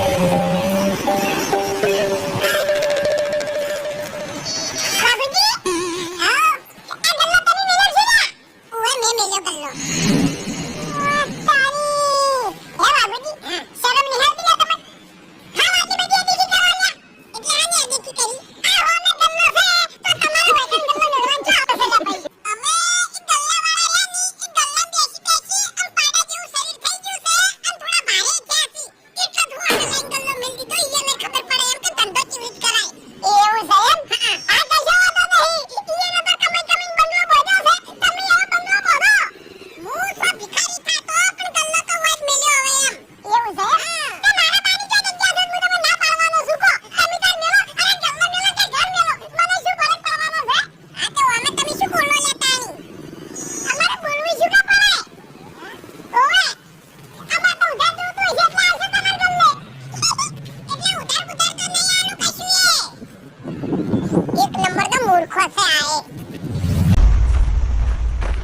Oh,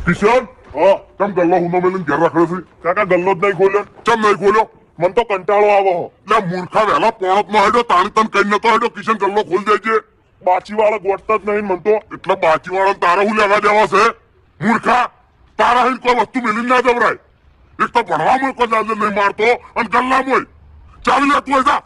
Kishan? હા. તમ ગલ્લો હુનો મેલીને ઘેર રાખડે છે? કાકા ગલ્લો જ નહીં ખોલ્યો. ચમ નહીં ખોલ્યો? મન તો કંટાળો આવો એટલે મૂર્ખા વહેલા પોણતમાં હેડો તાણી તન કઈ નતો હેડો કિશન ગલ્લો ખોલી દેજે બાચી વાળા ગોઠતા જ નહીં મન તો. એટલે બાચી વાળા તારા હું લેવા દેવા છે? મૂર્ખા તારા હિન કોઈ વસ્તુ મેલી ના જવરાય. એક તો ભણવા મોય કોઈ નહીં મારતો અને ગલ્લા મોય ચાલી લેતું હોય જા.